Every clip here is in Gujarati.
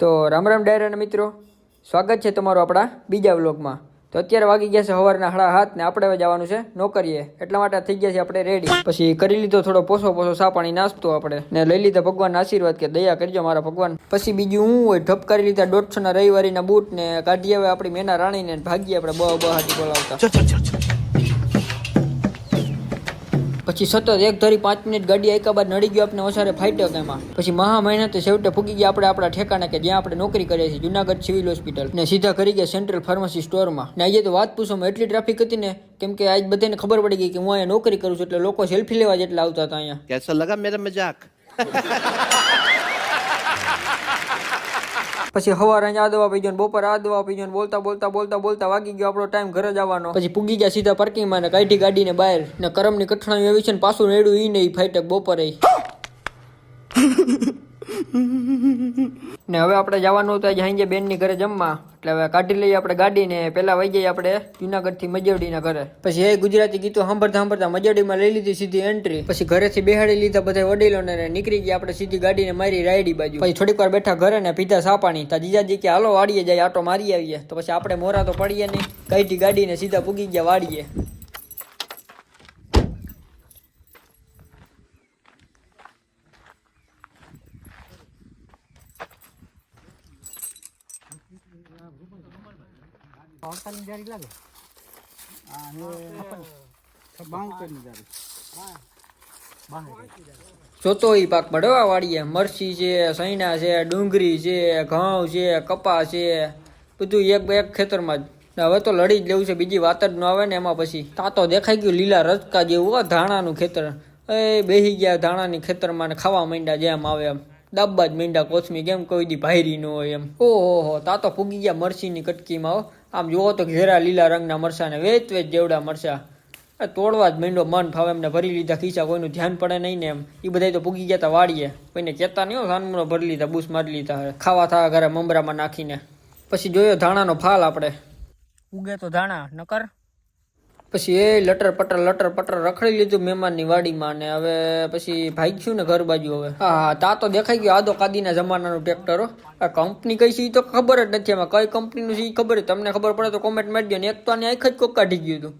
તો રામ રામ ડાયરાના મિત્રો સ્વાગત છે તમારું આપણા બીજા વ્લોગમાં. તો અત્યારે વાગી ગયા છે સવારના હળા હાથ ને આપણે જવાનું છે નોકરીએ. એટલા માટે થઈ ગયા છે આપણે રેડી પછી કરી લીધો થોડો પોસો પોસો સા પાણી નાસ્તો આપણે. ને લઈ લીધા ભગવાનના આશીર્વાદ કે દયા કરજો મારા ભગવાન. પછી બીજું હું હોય ઢપ કરી લીધા દોઢસો ના રવિવારીના બૂટ ને કાઢી આવે આપણી મેના રાણીને ને ભાગીએ આપણે બહુ બહાટી બોલાવતા. પછી સતત એક ધરી પાંચ મિનિટ ગાડી આયકા બાદ નડી ગયો આપણે ઓસારે ફાટ્યો એમાં. પછી મહા મહેનત છેવટે ફૂકી ગયા આપણે આપણા ઠેકાણે કે જ્યાં આપણે નોકરી કરીએ છીએ, જુનાગઢ સિવિલ હોસ્પિટલ. ને સીધા કરી ગયા સેન્ટ્રલ ફાર્મસી સ્ટોરમાં. ને આજે તો વાત પૂછોમાં એટલી ટ્રાફિક હતી ને, કેમ કે આજ બધાને ખબર પડી ગઈ કે હું અહીંયા નોકરી કરું છું, એટલે લોકો સેલ્ફી લેવા જેટલા આવતા હતા અહીંયા. કેસર લગા મેરા મજાક? પછી સવારે અહીંયા આ દવા પી ગયો બપોર આ દવા પી ગયો બોલતા બોલતા બોલતા બોલતા વાગી ગયો. આપણો ટાઈમ ઘરે જવાનો. પછી પૂગી ગયા સીધા પાર્કિંગમાં ને કાઢી ગાડીને બહાર. ને કરમની કઠણાઈ એવી છે ને પાછું રેડું ઈ નહીં ફાઈટક બપોરે ને હવે આપણે જવાનું હતું આજે હાંજે બેનની ઘરે જમવા. એટલે હવે કાઢી લઈએ આપણે ગાડીને. પેલા વહી જઈએ આપણે જુનાગઢથી મજવડીના ઘરે. પછી એ ગુજરાતી ગીતો સાંભળતા સાંભળતા મજવડીમાં લઈ લીધી સીધી એન્ટ્રી પછી ઘરેથી બેહાડી લીધા બધા વડીલોને ને નીકળી ગયા આપણે સીધી ગાડીને મારી રાયડી બાજુ. પછી થોડીક વાર બેઠા ઘરે ને પીધા સાપાણી. તા જીજાજી કે, હાલો વાડીએ જાય, આટો મારી આવીએ. તો પછી આપણે મોરા તો પડીએ નહીં. કાઢી ગાડીને સીધા પૂગી ગયા વાડીએ. જોતો ઈ પાક પડવા વાળીએ મરસી છે સૈના છે ડુંગળી છે ઘઉં છે કપા છે. બધું એક એક ખેતરમાં જ. હવે તો લડી જ લેવું છે. બીજી વાત જ ન આવે ને એમાં પછી. તાતો દેખાઈ ગયું લીલા રચકા જેવું. હોય ધાણાનું ખેતર. એ બેહી ગયા ધાણાની ખેતરમાં ને ખાવા માંડ્યા જેમ આવે એમ. દાબા જ મીંડા કોથમી કેમ કોઈ દી ભાયરી ન હોય એમ. ઓહો હો તાતો ફૂગી ગયા મરસીની કટકીમાં હો. આમ જોવો તો ઘેરા લીલા રંગના મરસાને વેચ વેચ જેવડા મરસા. તોડવા જ મીંડો મન ફાવે એમને ભરી લીધા ખીચા કોઈનું ધ્યાન પડે નહીં ને એમ. એ બધા તો પૂગી ગયા તા વાડીએ. કોઈને કહેતા નહીં હો સાનમુનો ભરી લીધા બૂસ મારી લીધા. ખાવા થા ઘરે મમરામાં નાખીને. પછી જોયો ધાણાનો ફાલ આપણે. ઉગે તો ધાણા નકર? પછી એ લટર પટર લટર પટર રખડી લીધું મહેમાનની વાડીમાં ને હવે પછી ભાગ્યું ને ઘર બાજુ હવે. હા તા તો દેખાઈ ગયો, આદો કાદીના જમાનાનું ટ્રેક્ટર આ કંપની કઈ છે એ તો ખબર જ નથી એમાં. કઈ કંપનીનું છે એ ખબર તમને ખબર પડે તો કોમેન્ટ મારી દો ને. એક તો આની આંખ જ કોક કાઢી ગયું હતું.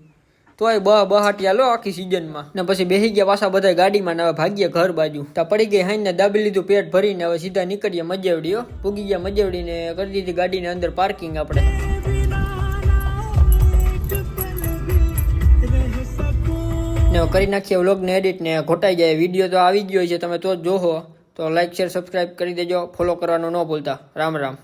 તોય બહ બહાટિયા લો આખી સિઝનમાં ને પછી બેસી ગયા પાછા બધા ગાડીમાં ને હવે ભાગ્ય ઘર બાજુ. તા પડી ગઈ હાઈને દાબી લીધું, પેટ ભરીને હવે સીધા નીકળીએ મજેવડી હો. પૂગી ગયા મજેવડી ને કરી દીધી ગાડીને અંદર પાર્કિંગ આપણે. ને કરી નાખીએ વ્લોગને એડિટ ને ઘોટાઈ જાય. વીડિયો તો આવી ગયો છે. તમે તો જોહો. તો લાઈક શેર સબસ્ક્રાઈબ કરી દેજો. ફોલો કરવાનું ન ભૂલતા. રામ રામ.